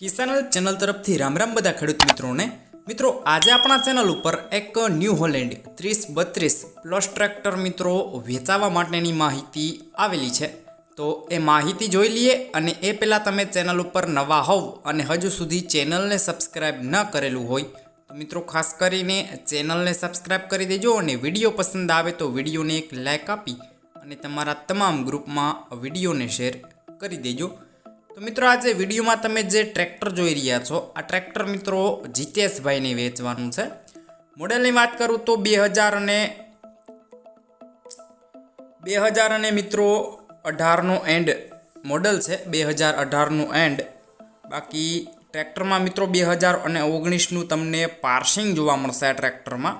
કિસાનલ channel તરફથી રામ રામ બધા ખેડૂત મિત્રોને. મિત્રો, આજે આપણા ચેનલ ઉપર એક ન્યૂ હોલેન્ડ ત્રીસ બત્રીસ પ્લસ ટ્રેક્ટર મિત્રો વેચાવા માટેની માહિતી આવેલી છે. તો એ માહિતી જોઈ લઈએ અને એ પહેલાં તમે ચેનલ ઉપર નવા હોવ અને હજુ સુધી ચેનલને સબસ્ક્રાઇબ ન કરેલું હોય, તો મિત્રો ખાસ કરીને ચેનલને સબસ્ક્રાઇબ કરી દેજો અને વીડિયો પસંદ આવે તો વિડીયોને એક લાઇક આપી અને તમારા તમામ ગ્રુપમાં વિડીયોને શેર કરી દેજો. તો મિત્રો આજે વિડીયોમાં તમે જે ટ્રેક્ટર જોઈ રહ્યા છો, આ ટ્રેક્ટર મિત્રો જીતેશભાઈને વેચવાનું છે. મોડેલની વાત કરું તો બે હજાર અને બે હજાર અને મિત્રો અઢારનો એન્ડ મોડલ છે, બે હજાર અઢારનું એન્ડ. બાકી ટ્રેક્ટરમાં મિત્રો બે હજાર અને ઓગણીસનું તમને પાર્સિંગ જોવા મળશે આ ટ્રેક્ટરમાં.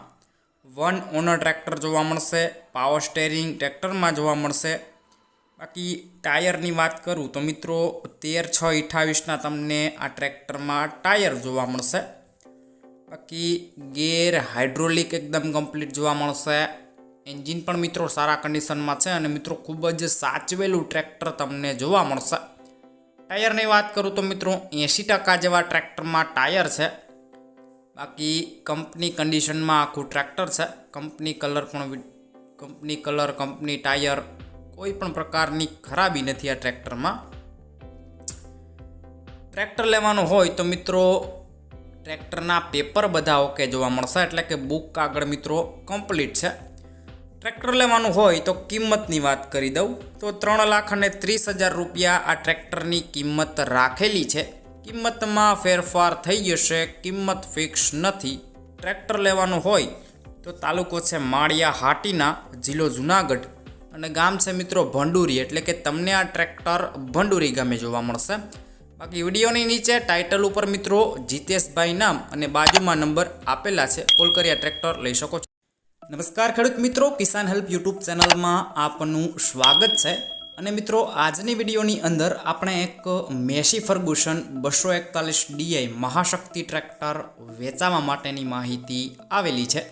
વન ઓનર ટ્રેક્ટર જોવા મળશે, પાવર સ્ટેરિંગ ટ્રેક્ટરમાં જોવા મળશે બાકી ટાયરની વાત કરું તો મિત્રો તેર છ અઠ્ઠાવીસના તમને આ ટ્રેક્ટરમાં ટાયર જોવા મળશે. બાકી ગેર હાઇડ્રોલિક એકદમ કમ્પ્લીટ જોવા મળશે. એન્જિન પણ મિત્રો સારા કન્ડિશનમાં છે અને મિત્રો ખૂબ જ સાચવેલું ટ્રેક્ટર તમને જોવા મળશે. ટાયરની વાત કરું તો મિત્રો એંશી ટકા જેવા ટ્રેક્ટરમાં ટાયર છે. બાકી કંપની કન્ડિશનમાં આખું ટ્રેક્ટર છે. કંપની કલર પણ કંપની કલર, કંપની ટાયર કોઈ પણ પ્રકારની ખરાબી નથી આ ટ્રેક્ટરમાં. ટ્રેક્ટર લેવાનું હોય તો મિત્રો ટ્રેક્ટરના પેપર બધા ઓકે જોવા મળશે. એટલે કે બુક કાગળ મિત્રો કમ્પ્લીટ છે. ટ્રેક્ટર લેવાનું હોય તો કિંમતની વાત કરી દઉં. તો ત્રણ લાખ અને ત્રીસ હજાર રૂપિયા આ ટ્રેક્ટરની કિંમત રાખેલી છે. કિંમતમાં ફેરફાર થઈ જશે, કિંમત ફિક્સ નથી. ટ્રેક્ટર લેવાનું હોય તો તાલુકો છે માળિયા હાટીના, જિલ્લો જુનાગઢ. અને ગામ છે મિત્રો ભંડુરી, એટલે કે તમને આ ટ્રેક્ટર ભંડુરી ગામે જોવા મળશે. બાકી વિડીયોની નીચે ટાઇટલ ઉપર મિત્રો જીતેશભાઈ નામ અને બાજુમાં નંબર આપેલા છે. કોલ કરી આ ટ્રેક્ટર લઈ શકો છો. નમસ્કાર ખેડૂત મિત્રો, કિસાન હેલ્પ યુટ્યુબ ચેનલમાં આપનું સ્વાગત છે. અને મિત્રો, આજની વિડીયોની અંદર આપણે એક મેસી ફર્ગુસન બસો એકતાલીસ ડીઆઈ મહાશક્તિ ટ્રેક્ટર વેચાવા માટેની માહિતી આવેલી છે.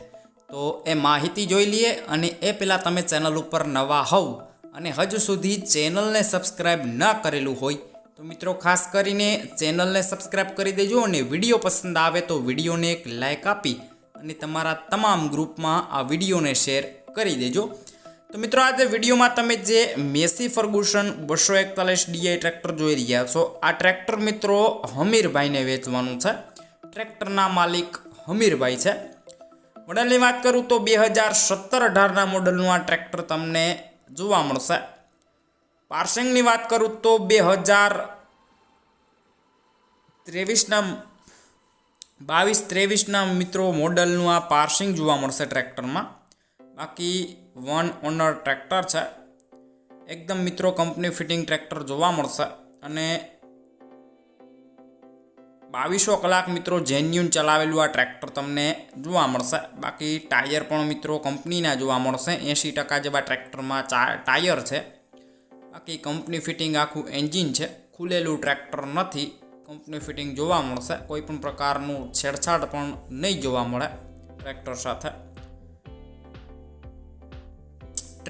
તો એ માહિતી જોઈ લઈએ અને એ પહેલાં તમે ચેનલ ઉપર નવા હોવ અને હજુ સુધી ચેનલને સબસ્ક્રાઈબ ન કરેલું હોય તો મિત્રો ખાસ કરીને ચેનલને સબસ્ક્રાઇબ કરી દેજો અને વીડિયો પસંદ આવે તો વિડીયોને એક લાઇક આપી અને તમારા તમામ ગ્રુપમાં આ વિડીયોને શેર કરી દેજો. તો મિત્રો આજે વિડીયોમાં તમે જે મેસી ફર્ગુસન બસો એકતાલીસ ડીઆઈ ટ્રેક્ટર જોઈ રહ્યા છો, આ ટ્રેક્ટર મિત્રો હમીરભાઈને વેચવાનું છે. ટ્રેક્ટરના માલિક હમીરભાઈ છે. મોડલની વાત કરું તો બે હજાર સત્તર અઢારના મોડલનું આ ટ્રેક્ટર તમને જોવા મળશે. પાર્સિંગની વાત કરું તો બે હજાર ત્રેવીસના બાવીસ ત્રેવીસના મિત્રો મોડલનું આ પાર્સિંગ જોવા મળશે ટ્રેક્ટરમાં. બાકી વન ઓનર ટ્રેક્ટર છે. એકદમ મિત્રો કંપની ફિટિંગ ટ્રેક્ટર જોવા મળશે. અને બાવીસો કલાક મિત્રો જેન્યુન ચલાવેલું આ ટ્રેક્ટર તમને જોવા મળશે. બાકી ટાયર પણ મિત્રો કંપનીના જોવા મળશે. એંશી ટકા જેવા ટ્રેક્ટરમાં ટાયર છે. બાકી કંપની ફિટિંગ આખું એન્જિન છે. ખુલેલું ટ્રેક્ટર નથી. કંપની ફિટિંગ જોવા મળશે. કોઈ પણ પ્રકારનું છેડછાડ પણ નહીં જોવા મળે ટ્રેક્ટર સાથે.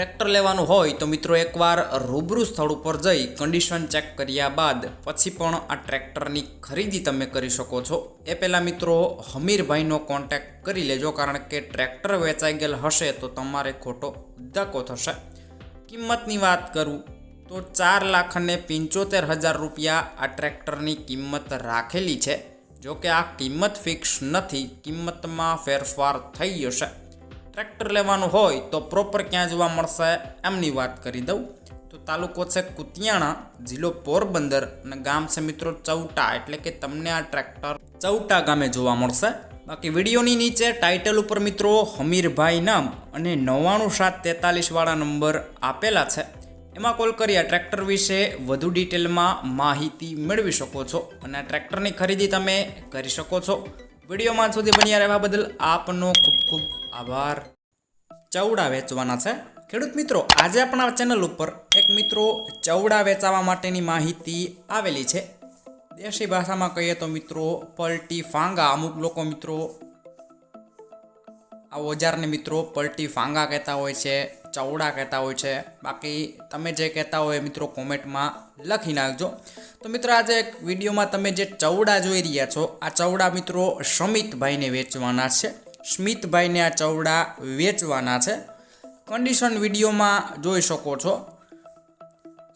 ટ્રેક્ટર લેવાનું હોય તો મિત્રો એકવાર રૂબરૂ સ્થળ ઉપર જઈ કન્ડિશન ચેક કર્યા બાદ પછી પણ આ ટ્રેક્ટરની ખરીદી તમે કરી શકો છો. એ પહેલાં મિત્રો હમીરભાઈનો કોન્ટેક કરી લેજો કારણ કે ટ્રેક્ટર વેચાઈ ગયેલ હશે તો તમારે ખોટો ધક્કો થશે. કિંમતની વાત કરું તો ચાર લાખ અને પંચોતેર હજાર રૂપિયા આ ટ્રેક્ટરની કિંમત રાખેલી છે. જો કે આ કિંમત ફિક્સ નથી, કિંમતમાં ફેરફાર થઈ જશે. ટ્રેક્ટર લેવાનું હોય તો પ્રોપર ક્યાં જોવા મળશે એમની વાત કરી દઉં. તો તાલુકો છે કુતિયાણા, જિલ્લો પોરબંદર અને ગામ છે મિત્રો ચૌટા. એટલે કે તમને આ ટ્રેક્ટર ચૌટા ગામે જોવા મળશે. બાકી વિડીયોની નીચે ટાઇટલ ઉપર મિત્રો હમીરભાઈ નામ અને નવ્વાણું સાત તેતાલીસવાળા નંબર આપેલા છે. એમાં કોલ કરી આ ટ્રેક્ટર વિશે વધુ ડિટેલમાં માહિતી મેળવી શકો છો અને આ ટ્રેક્ટરની ખરીદી તમે કરી શકો છો. વિડીયોમાં સુધી બન્યા રહેવા બદલ આપનો ખૂબ ખૂબ આભાર. ચવડા વેચવાના છે. ખેડૂત મિત્રો, આજે આપણા ચેનલ ઉપર એક મિત્રો ચવડા વેચાવા માટેની માહિતી આવેલી છે. દેશી ભાષામાં કહીએ તો મિત્રો, પલટી ફાંગા. અમુક લોકો મિત્રો આ ઓજારને મિત્રો પલટી ફાંગા કહેતા હોય છે, ચવડા કહેતા હોય છે. બાકી તમે જે કહેતા હોય મિત્રો કોમેન્ટમાં લખી નાખજો. તો મિત્રો આજે એક વિડીયોમાં તમે જે ચવડા જોઈ રહ્યા છો, આ ચવડા મિત્રો સમિતભાઈને વેચવાના છે. સ્મિતભાઈને આ ચવડા વેચવાના છે. કન્ડિશન વિડીયોમાં જોઈ શકો છો.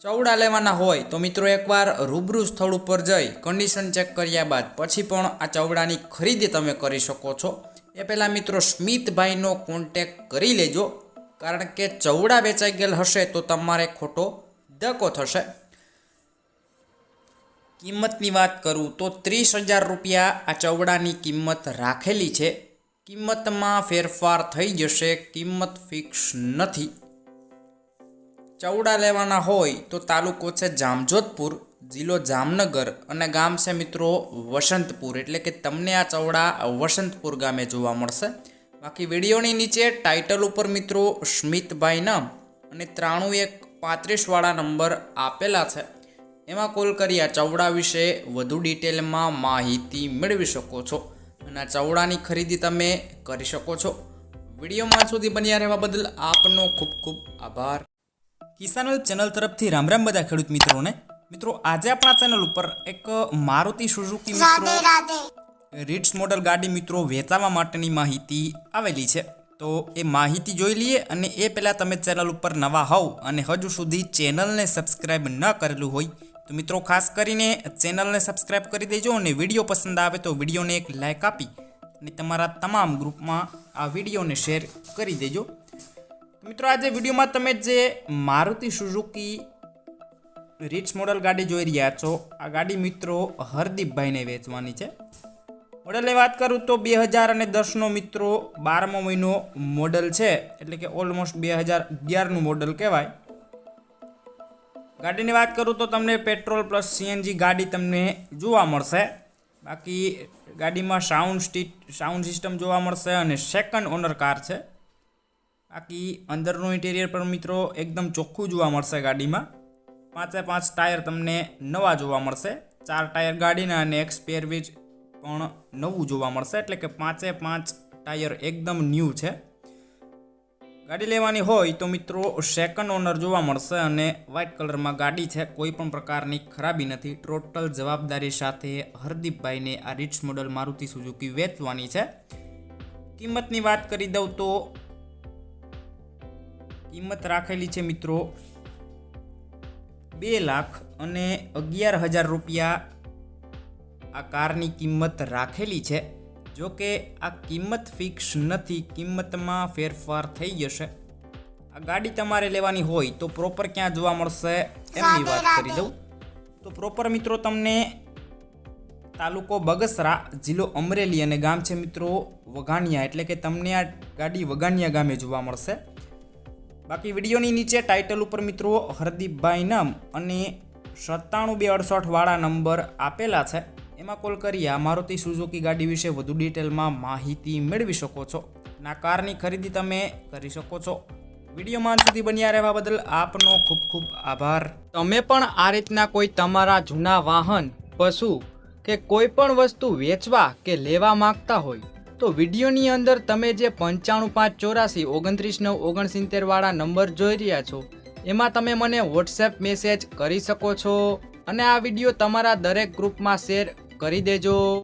ચવડા લેવાના હોય તો મિત્રો એકવાર રૂબરૂ સ્થળ ઉપર જઈ કન્ડિશન ચેક કર્યા બાદ પછી પણ આ ચવડાની ખરીદી તમે કરી શકો છો. એ પહેલાં મિત્રો સ્મિતભાઈનો કોન્ટેક કરી લેજો. કારણ કે ચવડા વેચાઈ ગયેલ હશે તો તમારે ખોટો ધક્કો થશે. કિંમતની વાત કરું તો ત્રીસ હજાર રૂપિયા આ ચવડાની કિંમત રાખેલી છે. કિંમતમાં ફેરફાર થઈ જશે, કિંમત ફિક્સ નથી. ચવડા લેવાના હોય તો તાલુકો છે જામજોધપુર, જિલ્લો જામનગર અને ગામ છે મિત્રો વસંતપુર. એટલે કે તમને આ ચવડા વસંતપુર ગામે જોવા મળશે. બાકી વિડીયોની નીચે ટાઇટલ ઉપર મિત્રો સ્મિતભાઈ નામ અને ત્રાણું એક પાંત્રીસવાળા નંબર આપેલા છે. એમાં કોલ કરી આ ચવડા વિશે વધુ ડિટેલમાં માહિતી મેળવી શકો છો અને આ ચવડાની ખરીદી તમે કરી શકો છો. વિડીયોમાં સુધી બન્યા રહેવા બદલ આપનો ખૂબ ખૂબ આભાર. કિસાન ચેનલ તરફથી રામ રામ બધા ખેડૂત મિત્રોને. મિત્રો આજે આપણા ચેનલ ઉપર એક મારુતિ સુઝુકી મિત્રો રીટ્સ મોડલ ગાડી મિત્રો વેચાવા માટેની માહિતી આવેલી છે. તો એ માહિતી જોઈ લઈએ અને એ પહેલાં તમે ચેનલ ઉપર નવા હોવ અને હજુ સુધી ચેનલને સબસ્ક્રાઈબ ન કરેલું હોય તો મિત્રો, ખાસ કરીને ચેનલને સબસ્ક્રાઈબ કરી દેજો અને વીડિયો પસંદ આવે તો વિડીયોને એક લાઇક આપી અને તમારા તમામ ગ્રુપમાં આ વિડીયોને શેર કરી દેજો. મિત્રો, આજે વિડીયોમાં તમે જે મારુતિ સુઝુકી રિચ મોડલ ગાડી જોઈ રહ્યા છો, આ ગાડી મિત્રો હરદીપભાઈને વેચવાની છે. મોડલની વાત કરું તો બે હજાર અને દસનો મિત્રો બારમો મહિનો મોડલ છે, એટલે કે ઓલમોસ્ટ બે હજાર અગિયારનું મોડલ કહેવાય. ગાડીની વાત કરું તો તમને પેટ્રોલ પ્લસ સીએનજી ગાડી તમને જોવા મળશે. બાકી ગાડીમાં સાઉન્ડ સ્ટીટ, સાઉન્ડ સિસ્ટમ જોવા મળશે અને સેકન્ડ ઓનર કાર છે. બાકી અંદરનું ઇન્ટિરિયર પણ મિત્રો એકદમ ચોખ્ખું જોવા મળશે ગાડીમાં. પાંચે પાંચ ટાયર તમને નવા જોવા મળશે. ચાર ટાયર ગાડીના અને એક સ્પેર વીજ પણ નવું જોવા મળશે. એટલે કે પાંચે પાંચ ટાયર એકદમ ન્યૂ છે. ગાડી લેવાની હોય તો મિત્રો સેકન્ડ ઓનર જોવા મળશે અને વ્હાઇટ કલરમાં ગાડી છે. કોઈ પણ પ્રકારની ખરાબી નથી. ટોટલ જવાબદારી સાથે હરદીપભાઈને આ રિચ મોડલ મારુતિ સુઝુકી વેચવાની છે. કિંમતની વાત કરી દઉં તો કિંમત રાખેલી છે મિત્રો બે લાખ અને અગિયાર હજાર રૂપિયા આ કારની કિંમત રાખેલી છે. જો કે આ કિંમત ફિક્સ નથી કિંમતમાં ફેરફાર થઈ જશે. આ ગાડી તમારે લેવાની હોય તો પ્રોપર ક્યાં જોવા મળશે એમની વાત કરી દઉં. તો પ્રોપર મિત્રો તમને તાલુકો બગસરા જિલ્લો અમરેલી અને ગામ છે મિત્રો વઘાણિયા. એટલે કે તમને આ ગાડી વઘાણિયા ગામે જોવા મળશે. બાકી વિડીયોની નીચે ટાઇટલ ઉપર મિત્રો હરદીપભાઈ નામ અને સત્તાણું બે અડસઠ વાળા નંબર આપેલા છે. એમાં કોલ કરી આ મારુતિ સુઝુકી ગાડી વિશે વધુ ડિટેલમાં માહિતી મેળવી શકો છો. ના કારની ખરીદી તમે કરી શકો છો. વિડીયોમાં સુધી બન્યા રહેવા બદલ આપનો ખૂબ ખૂબ આભાર. તમે પણ આ રીતના કોઈ તમારા જૂના વાહન, પશુ કે કોઈ પણ વસ્તુ વેચવા કે લેવા માંગતા હોય, તો વિડીયોની અંદર તમે જે પંચાણું પાંચ ચોરાસી ઓગણત્રીસ નવ ઓગણસિત્તેરવાળા નંબર જોઈ રહ્યા છો, એમાં તમે મને વોટ્સએપ મેસેજ કરી શકો છો. અને આ વીડિયો તમારા દરેક ગ્રુપમાં શેર કરી દેજો